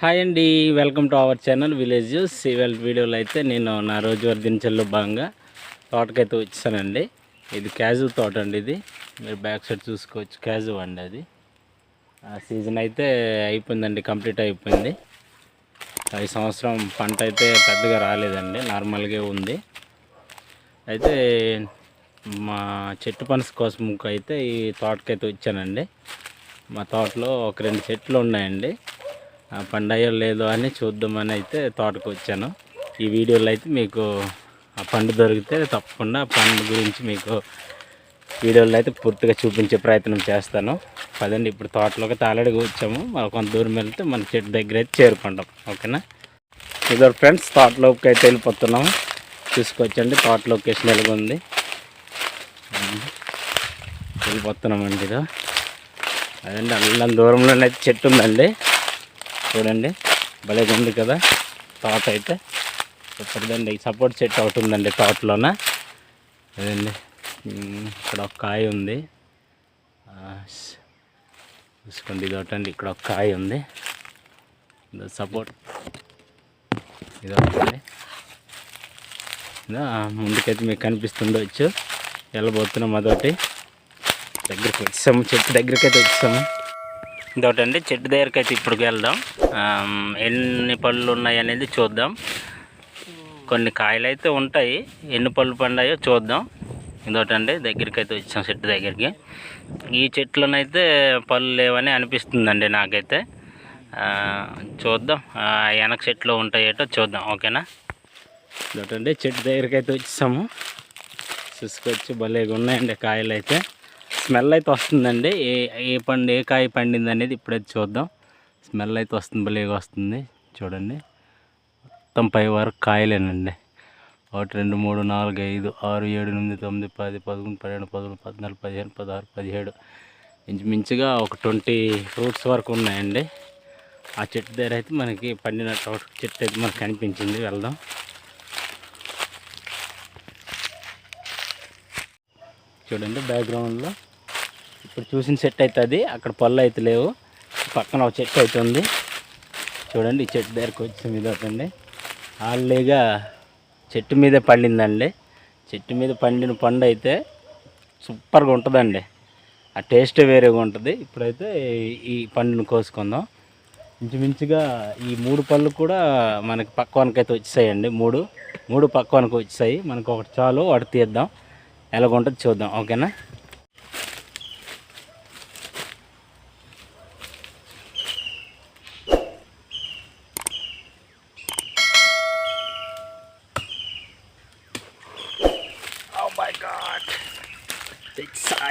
Hi అండి welcome to our channel village Sewell వీడియోలో అయితే నేను నా రోజువారి దినచల్లో భాగంగా తోటకైతే వచ్చానండి. ఇది క్యాజు తోట అండి ఇది. మీరు బ్యాక్ సైడ్ చూసుకోవచ్చు క్యాజు అండి అది. ఆ సీజన్ అయితే అయిపోయిందండి కంప్లీట్ అయిపోయింది. ఈ సంవత్సరం పంట అయితే పెద్దగా రాలేదండి నార్మల్గా ఉంది. అయితే మా చెట్టు పనస కోసం అయితే ఈ తోటకైతే వచ్చానండి. మా తోటలో ఒక రెండు చెట్లు ఉన్నాయండి. పండయో లేదో అని చూద్దామని అయితే తోటకు వచ్చాను ఈ వీడియోలో అయితే మీకు ఆ పండు దొరికితే తప్పకుండా ఆ పండు గురించి మీకు వీడియోలో అయితే పూర్తిగా చూపించే ప్రయత్నం చేస్తాను. పదండి ఇప్పుడు తోటలోకి తాళడిగా వచ్చాము మనం కొంత దూరం వెళ్తే మన చెట్టు దగ్గర అయితే చేరుకుంటాం. ఓకేనా? ఇదో ఫ్రెండ్స్ తోటలోకి అయితే వెళ్ళిపోతున్నాం. చూసుకోవచ్చండి తోట లొకేషన్ ఎలాగ ఉంది వెళ్ళిపోతున్నామండి ఇదో అదండి అల్లం దూరంలోనే అయితే చెట్టు ఉందండి. చూడండి. భలేగా ఉంది కదా. తాట్ అయితే ఇప్పటిదండి సపోర్ట్ చెట్టు ఒకటి ఉందండి అదండి. ఇక్కడ ఒక కాయ ఉంది. చూసుకోండి ఇది ఇక్కడ ఒక కాయ ఉంది. సపోర్ట్ ఇది ఒకటి ముందుకైతే మీకు కనిపిస్తుండొచ్చు. వెళ్ళబోతున్నాం అదొకటి. దగ్గరికి వచ్చాము చెట్టు దగ్గరికి అయితే వచ్చాము ఇదొకటండి చెట్టు దగ్గరికి అయితే ఇప్పుడు వెళ్దాం ఎన్ని పళ్ళు ఉన్నాయి అనేది చూద్దాం. కొన్ని కాయలు అయితే ఉంటాయి ఎన్ని పళ్ళు పండాయో చూద్దాం. ఇదొకటండి దగ్గరికి అయితే వచ్చాం చెట్టు దగ్గరికి. ఈ చెట్లనైతే పళ్ళు లేవని అనిపిస్తుందండి నాకైతే. చూద్దాం వెనక చెట్లు ఉంటాయేటో చూద్దాం ఓకేనా? ఇదొకటండి చెట్టు దగ్గరికి అయితే వచ్చాము చూసుకొచ్చి భలేగా ఉన్నాయండి కాయలు అయితే స్మెల్ అయితే వస్తుందండి. ఏ ఏ పండు ఏ కాయ పండింది అనేది ఇప్పుడైతే చూద్దాం. స్మెల్ అయితే వస్తుంది భలేగా వస్తుంది. చూడండి. మొత్తం పై వరకు కాయలేనండి. ఒకటి రెండు మూడు నాలుగు ఐదు ఆరు ఏడు ఎనిమిది తొమ్మిది పది పదకొండు పన్నెండు పదమూడు పద్నాలుగు పదిహేను పదహారు పదిహేడు. ఇంచుమించుగా ఒక ట్వంటీ ఫ్రూట్స్ వరకు ఉన్నాయండి. ఆ చెట్టు దగ్గర అయితే మనకి పండిన చెట్టు అయితే మనకు కనిపించింది. వెళ్దాం. చూడండి బ్యాక్గ్రౌండ్లో ఇప్పుడు చూసిన చెట్టు అయితే అది. అక్కడ పళ్ళు అయితే లేవు. పక్కన ఒక చెట్టు అయితే ఉంది. చూడండి ఈ చెట్టు దగ్గరకు వచ్చి మీద అవుతుంది ఆళ్ళేగా చెట్టు మీదే పండిందండి. చెట్టు మీద పండిన పండు అయితే సూపర్గా ఉంటుందండి. ఆ టేస్ట్ వేరేగా ఉంటుంది. ఇప్పుడైతే ఈ- పండును కోసుకుందాం. ఇంచుమించుగా ఈ మూడు పళ్ళు కూడా మనకి పక్వానికైతే వచ్చేసాయండి. మూడు మూడు పక్వానికి వచ్చేసాయి. మనకు ఒకటి చాలు వాటి తీద్దాం. ఎలాగుంటుంది చూద్దాం. ఓకేనా?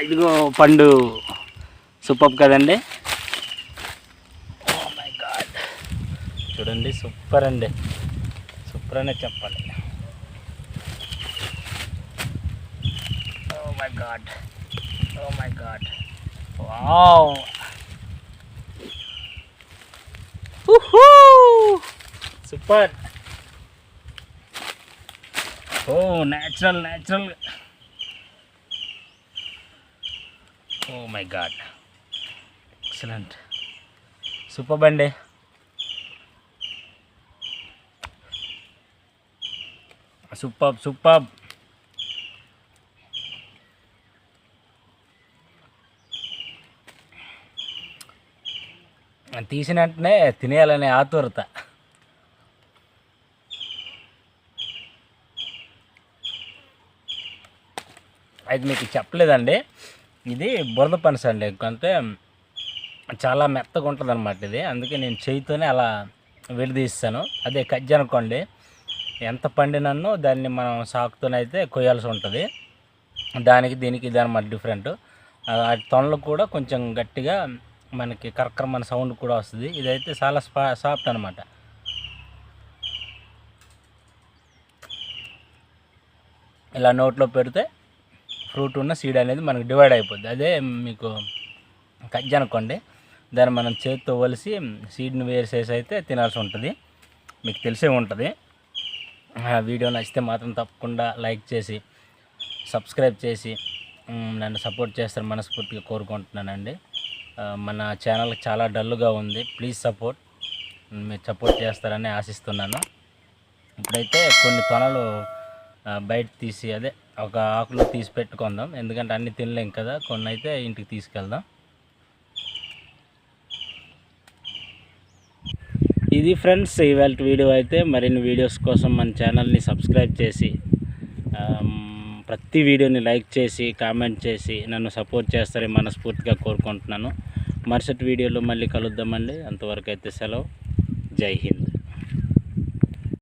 ఇదిగో పండు సూపర్ కదండి. Oh చూడండి సూపర్ అండి. సూపర్ అనే చెప్పాలి. ఓ my God oh my God wow super oh natural natural oh my God excellent super అండి సూపర్ సూపర్ తీసిన వెంటనే తినేయాలనే ఆతురత. అది మీకు చెప్పలేదండి. ఇది బురద పనస అండి అంటే చాలా మెత్తగా ఉంటుంది అనమాట ఇది. అందుకే నేను చేయితోనే అలా విడదీస్తాను అదే కజ్జి అనుకోండి ఎంత పండినన్ను దాన్ని మనం సాకుతోనైతే కొయ్యాల్సి ఉంటుంది. దానికి దీనికి ఇది అనమాట డిఫరెంట్. ఆ తొనలు కూడా కొంచెం గట్టిగా మనకి కరకరమైన సౌండ్ కూడా వస్తుంది. ఇదైతే చాలా స్పా సాఫ్ట్ అనమాట ఇలా నోట్లో పెడితే ఫ్రూట్ ఉన్న సీడ్ అనేది మనకి డివైడ్ అయిపోద్ది. అదే మీకు కజ్జి అనుకోండి దాన్ని మనం చేతితో వలిసి సీడ్ని వేసేసి అయితే తినాల్సి ఉంటుంది. మీకు తెలిసే ఉంటుంది. ఆ వీడియో నచ్చితే మాత్రం తప్పకుండా లైక్ చేసి సబ్స్క్రైబ్ చేసి నన్ను సపోర్ట్ చేస్తారు మనస్ఫూర్తిగా కోరుకుంటున్నానండి. మన ఛానల్ చాలా డల్గా ఉంది. Please support. మీరు సపోర్ట్ చేస్తారని ఆశిస్తున్నాను. ఇప్పుడైతే కొన్ని తొనలు బయట తీసి అదే ఒక ఆకులో తీసి పెట్టుకుందాం. ఎందుకంటే అన్ని తినలేం కదా. కొన్ని అయితే ఇంటికి తీసుకెళ్దాం. ఇది ఫ్రెండ్స్ ఇవాళ వీడియో అయితే మరిన్ని వీడియోస్ కోసం మన ఛానల్ని సబ్స్క్రైబ్ చేసి ప్రతి వీడియోని లైక్ చేసి కామెంట్ చేసి నన్ను సపోర్ట్ చేస్తారని మనస్ఫూర్తిగా కోరుకుంటున్నాను. మరుసటి వీడియోలో మళ్ళీ కలుద్దామండి. అంతవరకు అయితే సెలవు. జై హింద్.